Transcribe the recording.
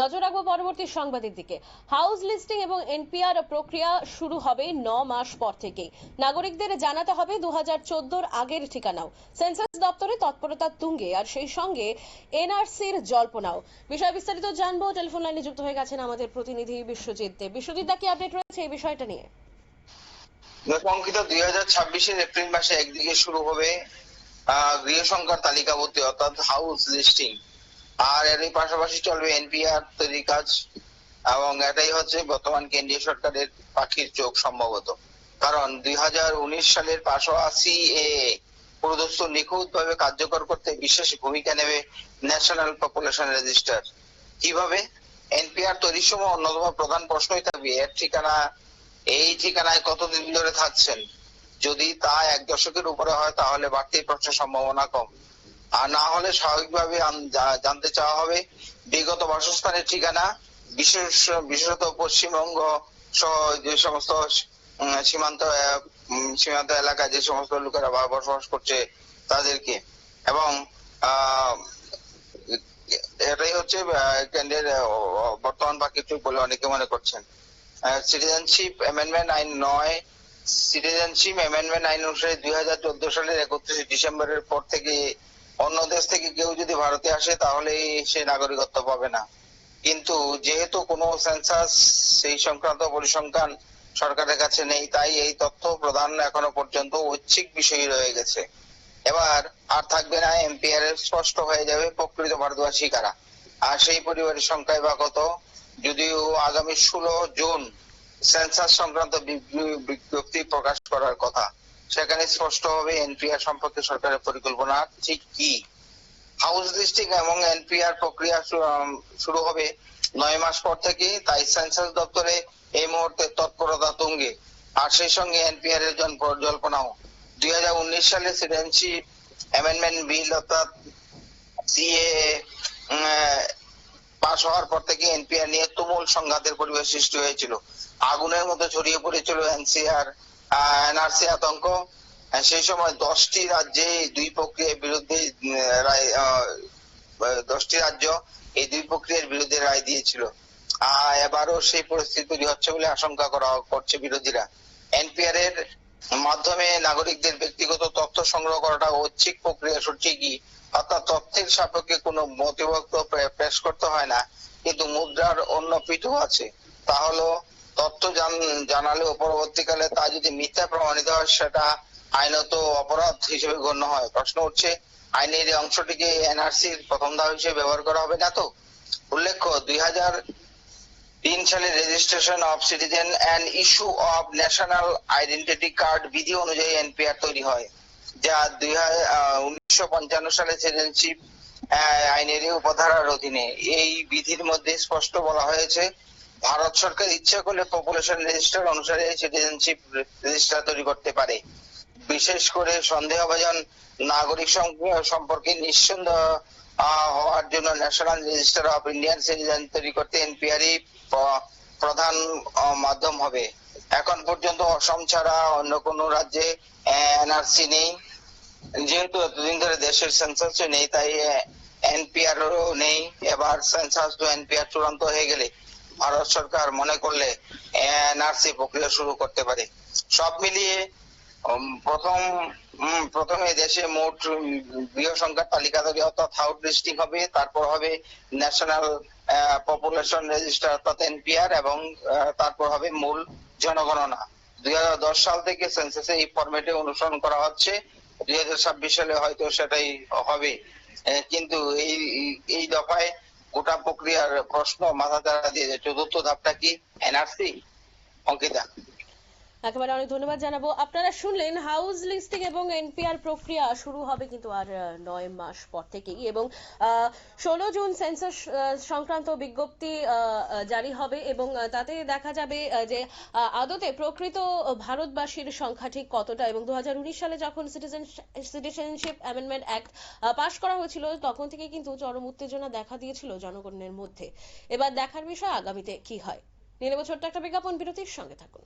নজর রাখব পরবর্তী সংবাদের দিকে। হাউস লিস্টিং এবং এনপিআর প্রক্রিয়া শুরু হবে ন মাস পর থেকেই। নাগরিকদের জানাতে হবে দু হাজার আগের ঠিকানাও। সেন্সাস দপ্তরে তৎপরতা তুঙ্গে, আর সেই সঙ্গে এনআরসির জল্পনাও। বিষয় বিস্তারিত জানব। টেলিফোন লাইনে যুক্ত হয়ে গেছেন আমাদের প্রতিনিধি বিশ্বজিৎ দেব বিশ্বজিৎ দা, কি আপডেট রয়েছে এই বিষয়টা নিয়ে? অঙ্কিত দুই হাজার ছাব্বিশের এপ্রিল মাসে একদিকে শুরু হবে গৃহ সংখ্যার তালিকাভুক্তি অর্থাৎ হাউস লিস্টিং আর এরই পাশাপাশি চলবে এনপিআর তৈরি কাজ, এবং এটাই হচ্ছে বর্তমান কেন্দ্রীয় সরকারের পাখির চোখ সম্ভবত। কারণ দুই হাজার উনিশ সালের পাঁচশো আশি এ পুরোদস্ত নিখুঁত ভাবে কার্যকর করতে বিশেষ ভূমিকা নেবে ন্যাশনাল পপুলেশন রেজিস্টার। কীভাবে? এনপিআর তৈরির সময় অন্যতম প্রধান প্রশ্নই থাকবে, এর ঠিকানা, এই ঠিকানায় কতদিন ধরে থাকছেন? যদি তা এক দশকের উপরে হয়, তাহলে বাড়তি প্রশ্নের সম্ভাবনা কম। আর না হলে স্বাভাবিকভাবে জানতে চাওয়া হবে বিগত বাসস্থানের ঠিকানা, বিশেষ, বিশেষত পশ্চিমবঙ্গ সহ যে সমস্ত সীমান্ত সীমান্ত এলাকায় যে সমস্ত লোকেরা বা- বসবাস করছে তাদেরকে। এবং এটাই হচ্ছে কেন্দ্রের বর্তমান বাকি চুপ বলে অনেকে মনে করছেন। সিটিজেনশিপ অ্যামেন্ডমেন্ট আইন নয় সিটিজেনশিপ অ্যামেন্ডমেন্ট আইন অনুসারে দুই হাজার চোদ্দ সালের একত্রিশে ডিসেম্বরের পর থেকে অন্য দেশ থেকে কেউ যদি ভারতে আসে, তাহলে সে নাগরিকত্ব পাবে না। কিন্তু যেহেতু কোনো সেন্সাস সেই সংক্রান্ত পরিসংখ্যান সরকারের কাছে নেই, তাই এই তথ্য প্রদান এখনও পর্যন্ত ঐচ্ছিক বিষয় রয়ে গেছে। এবার আর থাকবে না, এমপিআর এর স্পষ্ট হয়ে যাবে প্রকৃত ভারতবাসী কারা। আর সেই পরিবারের সংখ্যায় বা কত, যদিও আগামী ষোলো জুন সেন্সাস সংক্রান্ত বিজ্ঞপ্তি প্রকাশ করার কথা। সেখানে স্পষ্ট হবে এনপিআর সম্পর্কে সরকারের পরিকল্পনা ঠিক কি? হাউস লিস্টিং এবং এনপিআর প্রক্রিয়া শুরু হবে নয় মাস পর থেকে, তাই সেন্সাস দপ্তরে এই মুহূর্তে তৎপরতা তুঙ্গে। আর সেই সঙ্গে এনপিআর এর জল্পনাও দুই হাজার উনিশ সালে সিটিজেনশিপ অ্যামেন্ডমেন্ট বিল অর্থাৎ সিএ পাশ হওয়ার পর থেকে এনপিআর নিয়ে তুমুল সংঘাতের পরিবেশ সৃষ্টি হয়েছিল। আগুনের মতো ছড়িয়ে পড়েছিল এনসিআর এনআরসি আতঙ্ক। সেই সময় দশটি রাজ্যে দুই প্রক্রিয়ার বিরুদ্ধে দশটি রাজ্য এই দুই প্রক্রিয়ার বিরুদ্ধে রায় দিয়েছিল। এবারও সেই পরিস্থিতি তৈরি হচ্ছে বলে আশঙ্কা করা করছে বিরোধীরা। এনপিআর এর মাধ্যমে নাগরিকদের ব্যক্তিগত তথ্য সংগ্রহ করাটা ঐচ্ছিক প্রক্রিয়া কি? অর্থাৎ তথ্যের সাপেক্ষে কোনো মতিভক্ত পেশ করতে হয় না, কিন্তু মুদ্রার অন্য পিঠও আছে। তা তথ্য জান- জানালেও পরবর্তীকালে তা যদি মিথ্যা প্রমাণিত হয়, সেটা আইনত অপরাধ হিসেবে গণ্য হয়। প্রশ্ন উঠছে আইনের এই অংশটিকে এনআরসির প্রথম ধাপ হিসেবে ব্যবহার করা হবে না তো? উল্লেখ্য, দুই হাজার তিন সালে registration of citizen and issue of national identity card বিধি অনুযায়ী এনপিআর তৈরি হয়, যা দুই পঞ্চান্ন সালে সিটিজেনশিপ আইনের উপধারার অধীনে। এই বিধির মধ্যে স্পষ্ট বলা হয়েছে ভারত সরকার ইচ্ছা করলে পপুলেশন রেজিস্টার অনুসারে সিটিজেনশিপ রেজিস্টার তৈরি করতে পারে। বিশেষ করে সন্দেহভাজন নাগরিক সম্পর্কে নিঃসন্দেহ হওয়ার জন্য national register of Indian citizen তৈরি করতে এনপিআরই প্রধান মাধ্যম হবে। এখন পর্যন্ত অসম ছাড়া অন্য কোনো রাজ্যে এনআরসি নেই। যেহেতু এতদিন ধরে দেশের সেন্সাস নেই, তাই এনপিআর নেই। এবার সেন্সাস টু এনপিআর চূড়ান্ত হয়ে গেলে ভারত সরকার মনে করলে এনআরসি প্রক্রিয়া শুরু করতে পারে। সব মিলিয়ে প্রথম প্রথমে দেশে মোট গৃহ সংখ্যার তালিকা তৈরি অর্থাৎ হাউস লিস্টিং হবে, তারপর হবে ন্যাশনাল পপুলেশন রেজিস্টার, অর্থাৎ এনপিআর, এবং তারপর হবে মূল জনগণনা। দুই হাজার দশ সাল থেকে সেন্সাসে এই ফরম্যাটে অনুসরণ করা হচ্ছে। দুই হাজার ছাব্বিশ সালে হয়তো সেটাই হবে। কিন্তু এই- এই দফায় গোটা প্রক্রিয়ার প্রশ্ন মাথা চাড়া দিয়ে। চতুর্থ ধাপটা কি এনআরসি অঙ্কিতা একেবারে অনেক ধন্যবাদ জানাব। আপনারা শুনলেন হাউস লিস্টিং এবং এনপিআর প্রক্রিয়া শুরু হবে কিন্তু আর নয় মাস পর থেকেই এবং ষোলো জুন সেন্সাস সংক্রান্ত বিজ্ঞপ্তি জারি হবে এবং তাতে দেখা যাবে যে আদতে প্রকৃত ভারতবাসীর সংখ্যা ঠিক কতটা এবং দু হাজার উনিশ সালে যখন সিটিজেন সিটিজেনশিপ অ্যামেন্ডমেন্ট অ্যাক্ট পাশ করা হয়েছিল তখন থেকে কিন্তু চরম উত্তেজনা দেখা দিয়েছিল জনগণের মধ্যে। এবার দেখার বিষয় আগামীতে কি হয়? নিয়ে নেব একটা বিজ্ঞাপন, বিরতির সঙ্গে থাকুন।